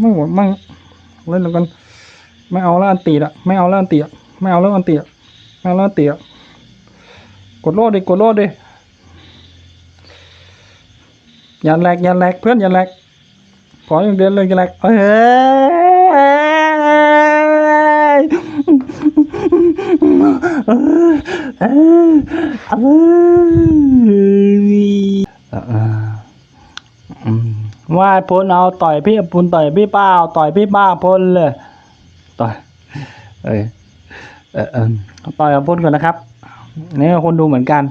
ไม่หวไม่งเล่นแล้วกัน ไม่เอาแล้วอันตีละไม่เอาแล้วอันตีละไม่เอาแล้วอันตีละไม่เอาแล้วอันตีละกดโลดดิกดโลดดิอย่าแหลกอย่าแหลกเพื่อนอย่าแหลกขออย่างเดียวเลยอย่าแหลกเฮ้ยเอ้ยเอ้ยเอ้ยอืม ว่าพลเอาต่อยพี่ปุนต่อยพี่ป้าเอาต่อยพี่ป้าพลเลยต่อยเอ้ยเออเออต่อยกับพลก่อนนะครับนี่คนดูเหมือนกัน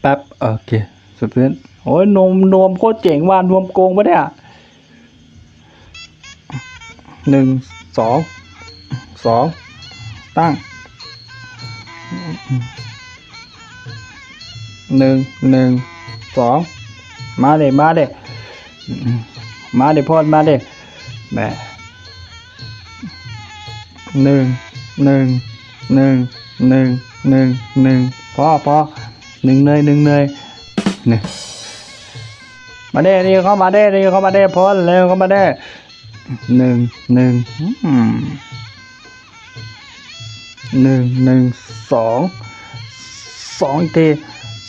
แป๊บโอเคสุดเพื่อนโอ้ยนมนมโคตรเจ๋งว่านวมโกงปะเนี่ยหนึ่งสองสองตั้งหนึ่งหนึ่งสองมาเด็มาเด็ มาเด็พ่อมาเด็แม่หนึ่งหนึ่งหนึ่งหนึ่งหนึ่งหนึ่งพอพอหนึ่งเนยหนึ่งเนยหนึ่งมาได้นี่เข้ามาได้นี่เข้ามาได้พอเร็วเข้ามาได้หนึ่งหนึ่งหนึ่งหนึ่งสองสองอีกที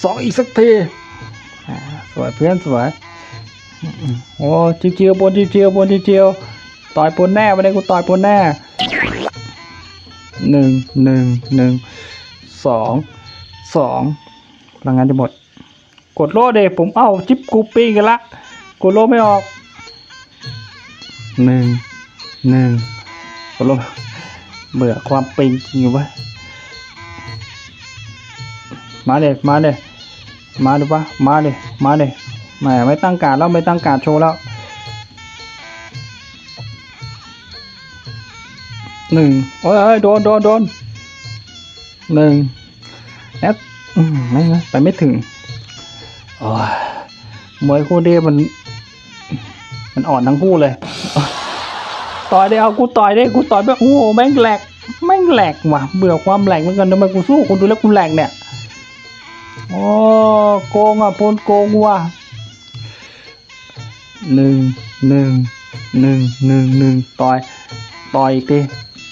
สองอีกสักทีสวยเพื่อนสวย โอ้จิวจิวๆบนจิวจิวๆบนจิวจิวต่อยปนแน่วันนี้กูต่อยปนแน่หนึ่งหนึ่งหนึ่งสองสองพลังงานจะหมด กดโลดเดผมเอ้าจิ๊บกูปิ้งกันละกดโล่ไม่ออกหนึ่งหนึ่งกดโล่เบื่อความปิงจริงวะมาเด็มาเด็มาดูปะมาเด็มาเด็ แหมไม่ตั้งการแล้วไม่ตั้งการโชว์แล้วหนึ่งโอ้ยโดนโดนโดนหนึ่งแอดไม่นะไปไม่ถึงโอ้ยมวยคู่นี้มัน มันอ่อนทั้งคู่เลยต่อยได้เอากูต่อยได้กูต่อยแบบโอ้โหแม่งแหลกแม่งแหลกว่ะเบื่อความแหลกเหมือนกันทำไมกูสู้คนดูแล้วกูแหลกเนี่ยโอ้โกงอะพลโกงว่ะ หนึ่งหนึ่งหนึ่งหนึ่งหนึ่งต่อยต่อยอีกที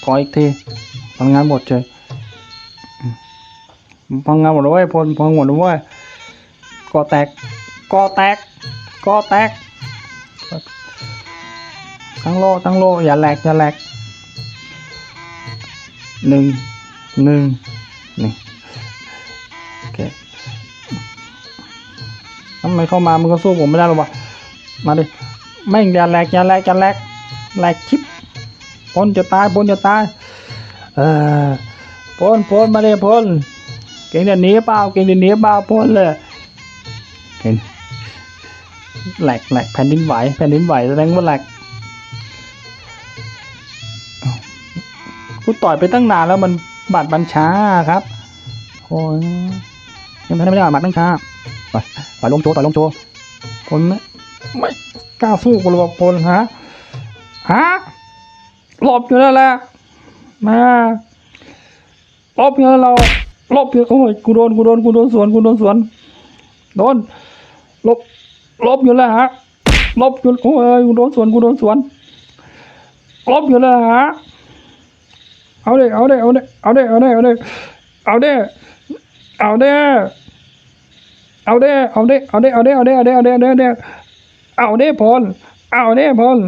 ต่อยอีกทีพังงานหมดเฉยพังงานหมดแล้วเว้ยพลพลังหมดแล้วเว้ยกอแตกกอแตกกอแตกตั้งโลตั้งโลอย่าแหลกอย่าแหลกหนึ่งหนึ่งนี่โอเคทำไมเข้ามามันก็สู้ผมไม่ได้หรอวะ มาดิไม่งอย่าแหลกอย่าแหลกอย่าแหลกแหลกชิปพนจะตายพนจะตายเออพนพนมาดิพนเก่งเดี๋ยวนี้เปล่าเก่งเดี๋ยวนี้เปล่าพนเลยเก่งแหลกแหลกแผ่นดินไหวแผ่นดินไหวแสดงว่าแหลกกูต่อยไปตั้งนานแล้วมันบาดบัญชาครับโอ้ยยังไม่ได้ไม่ได้บาดบัญชาไปต่อยลงโจต่อยลงโจพลไม่ ไม่กล้าสู้กูเลยบพลฮะฮะหลบอยู่นั่นแหละมาหลบอยู่แล้วเราหลบอยู่โอ้ยกูโดนกูโดนกูโดนสวนกูโดนสวนโดนหลบหลบอยู่แล้วฮะหลบอยู่โอ้ยกูโดนสวนกูโดนสวนหลบอยู่แล้วฮะเอาเด้เอาเด้เอาเด้เอาเด้เอาเด้เอาเด้เอาเด้เอาเด้เอาเด้เอาเด้เอาเด้เอาเด้เอาเด้เอาเด้เอาเด้เอาเด้ เอาเด้เอาเด้พลเอาเด้พล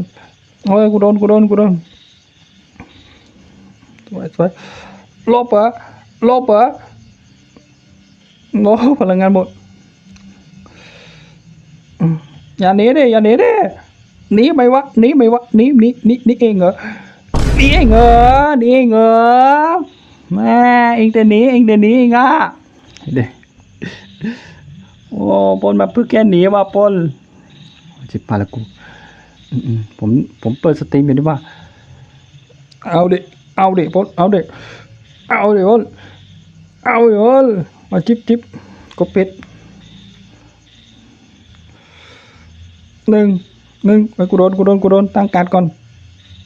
โอ้ยกูโดนกูโดนกูโดนสวยสวยลบเหรอลบเหรอโอ้พลังงานหมดอย่าหนีเดิอย่าหนีเดิหนีไปวะหนีไปวะหนีหนีหนีหนีเองเหรอหนีเองเหรอหนีเองเหรอแม่เองแต่หนีเองแต่หนีเองอะเด็โอ้ปนมาเพื่อแค่หนีว่าปน จิบพาละกูผมผมเปิดสตรีมอยู่ดิว่า เอาเด็เอาเด็ปนเอาเด็เอาเด็ปนเอาเด็ปนมาจิบจิบกดปิดหนึ่งหนึ่งไปกูโดนกูโดนกูโดนตั้งการก่อน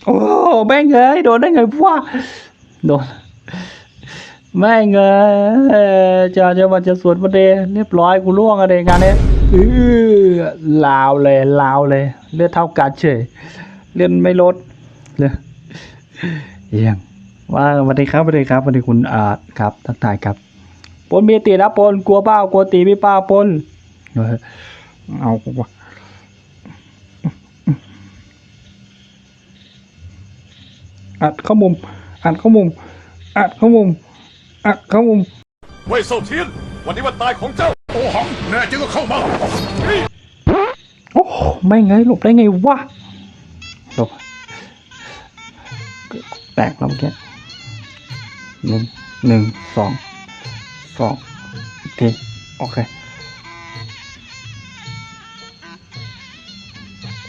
โอ้แม่งเอ้ยโดนได้ไงวะโดนแม่งเอ้ยจะจะมาจะสวนประเดเรียบร้อยกูล่วงอะเดงานนี้ เออลาวเลยลาวเลย เลือดเท่ากันเฉยเลือดไม่ลดเลยเยี่ยงว่าสวัสดีครับสวัสดีครับสวัสดีคุณอาจครับทักทายครับปนมีตีนะปนกลัวเป้ากลัวตีไม่ป้าปนเออเอาวะอัดเข้ามุมอัดเข้ามุมอัดเข้ามุมอัดเข้ามุมเว่ยเซาเทียนวันนี้วันตายของเจ้า โอหังแน่จริงก็เข้ามาโอ้ไม่ไงหลบได้ไงวะหลบแตกแล้วเมื่อกี้หนึ่งหนึ่งสองสองอีกทีโอเค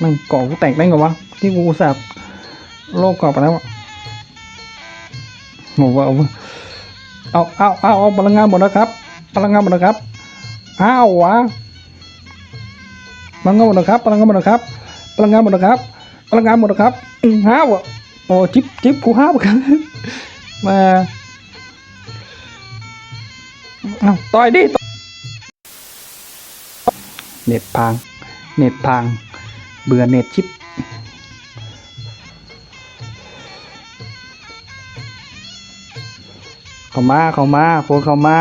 มันก่อกูแตกได้ไงวะที่กูอุตสับโลกก่อไปแล้วอะโหว่าเอาเอาเอาเอาพลังงานหมดแล้วครับพลังงานหมดแล้วครับ อ้าววะพลังงานหมดนะครับพลังงานหมดนะครับพลังงานหมดนะครับพลังงานหมดนะครับห้าวอะโอ้จิ๊บจิ๊บกูห้าวกันมาเอาต่อยดิเน็ตพัง เน็ตพัง เบื่อเน็ตชิปเข้ามาเข้ามาพลเข้ามา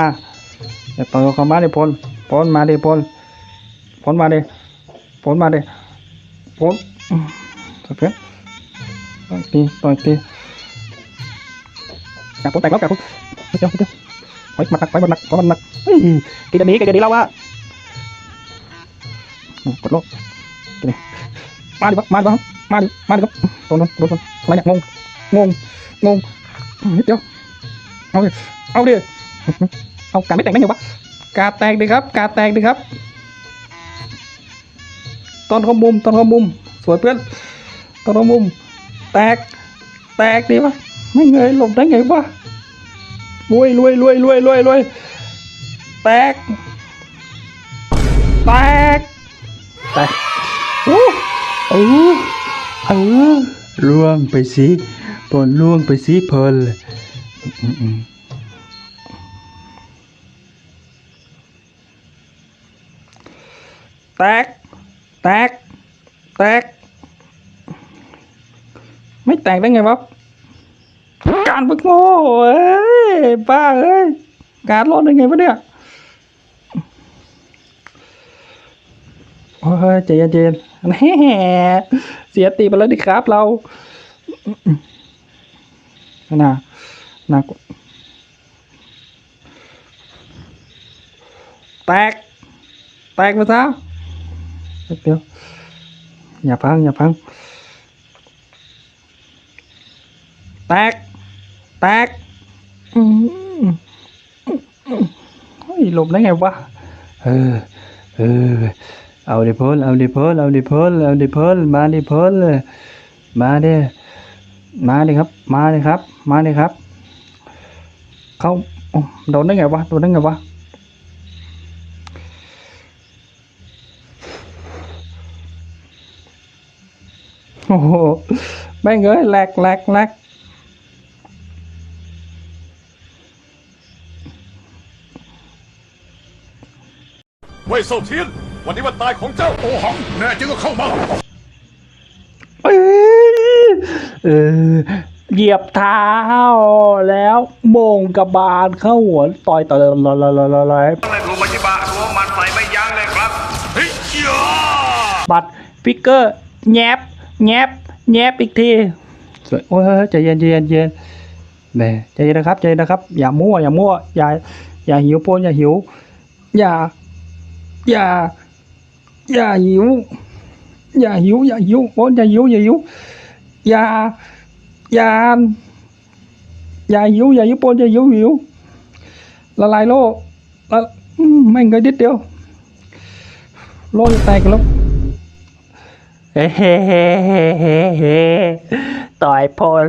เดี๋ยวต่อยเข้ามาเพื่อนต่อยตีต่อยตีกลับผลแตกแล้วกลับผลเดี๋ยวเดี๋ยวไว้มันหนักไว้มันหนักไว้มันหนักเฮ้ยกินอันนี้กินอันนี้แล้ ววะกดโลกกินนี่มาดิวะมาดิวะมาดิมาดิครับโดนโดนโดนโดนอะไรเนี่ยงงงงงงนิดเดียวเอาดิเอาดิเอาการไม่แต กาแตกดิครับ กาแตกดิครับ ตอนเข้ามุม ตอนเข้ามุม สวยเพื่อน ตอนเข้ามุม แตก แตกดีวะไม่เงยหลบได้ไงวะรวยรวยรวยรวยรวยรวยแตก แตก แตกโอ้เออเออล่วงไปสิปนล่วงไปสิเพลอืมอืมแตก แตก แตก ไม่แตกได้ไงวะการไปโง่เอ้ยบ้าเอ้ยการรอดได้ไงวะเนี่ยโอ้ยใจเย็นๆแหมเสียตีไปแล้วดิครับเราน่าน่ากลัวแตก แตกไปซะ เดี๋ยวอย่าพังอย่าพัง แตก แตกอืมเฮ้ยหลบได้ไงวะ เออ เออ เอาดิพลเอาดิพลเอาดิพลเอาดิพลมาดิพลมาดิมาดิครับ มาดิครับ มาดิครับ เขาโอ้โดนได้ไงวะโดนได้ไงวะ โอ้โหแม่งเอ้ยแหลกแหลกแหลกเว่ยเซาเทียน วันนี้วันตายของเจ้าโอหัง แน่จริงก็เข้ามาเอ้ยเออเหยียบเท้าแล้วโมงกระบาลเข้าหัวต่อยต่อยต่อยต่อยต่อยต่อยต่อยเลยครูมาชิบะรัวหมันใส่ไม่ยั้งเลยครับเฮ้ยยาบัตรฟิกเกอร์แงบ แงบแงบอีกทีสวยโอ้ยใจเย็นใจเย็นใจเย็นแหม่ใจเย็นนะครับใจเย็นนะครับ อย่ามั่วอย่ามั่วอย่าอย่าหิวโพนอย่าหิว อย่า อย่า อย่าหิว อย่าหิว อย่าหิวโพนอย่าหิวอย่าหิวอย่าอย่าอย่าหิวอย่าหิวโพนอย่าหิวหิวละลายโลละไม่เงยนิดเดียวโลจะแตกแล้ว เฮ้เฮ้เฮ้เฮ้เฮ้ต่อยพล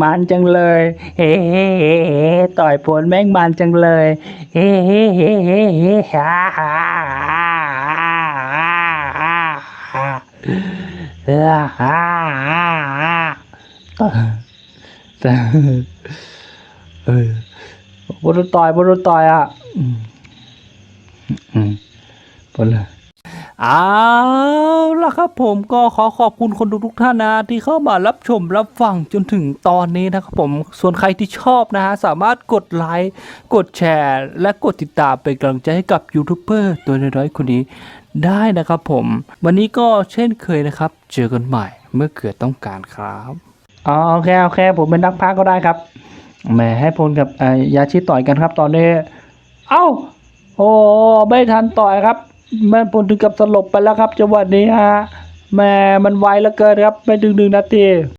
มันจังเลย เฮ้เฮ้เฮ้เฮ้ต่อยพลแม่งมันจังเลย เฮ้เฮ้เฮ้เฮ้เฮ้ฮ่าฮ่าฮ่าฮ่าฮ่าฮ่าเออฮ่าฮ่าฮ่าต่อเออบนต่อยบนต่อยอะอืมอืมบน เอาล่ะครับผมก็ขอขอบคุณคนทุกท่านนะที่เข้ามารับชมรับฟังจนถึงตอนนี้นะครับผมส่วนใครที่ชอบนะฮะสามารถกดไลค์กดแชร์ และกดติดตามเป็นกำลังใจให้กับยูทูบเบอร์ตัวน้อยๆคนนี้ได้นะครับผม วันนี้ก็เช่นเคยนะครับ เจอกันใหม่เมื่อเกิดต้องการครับอ๋อโอเคโอเคผมเป็นนักพากย์ก็ได้ครับแหมให้พลกับยาชิต่อยกันครับ ตอนนี้ เอ้า โอ้ไม่ทันต่อยครับ แม่ผลถึงกับสลบไปแล้วครับจังหวะนี้ฮะแม่มันไวเหลือเกินครับไม่ถึงหนึ่งนาที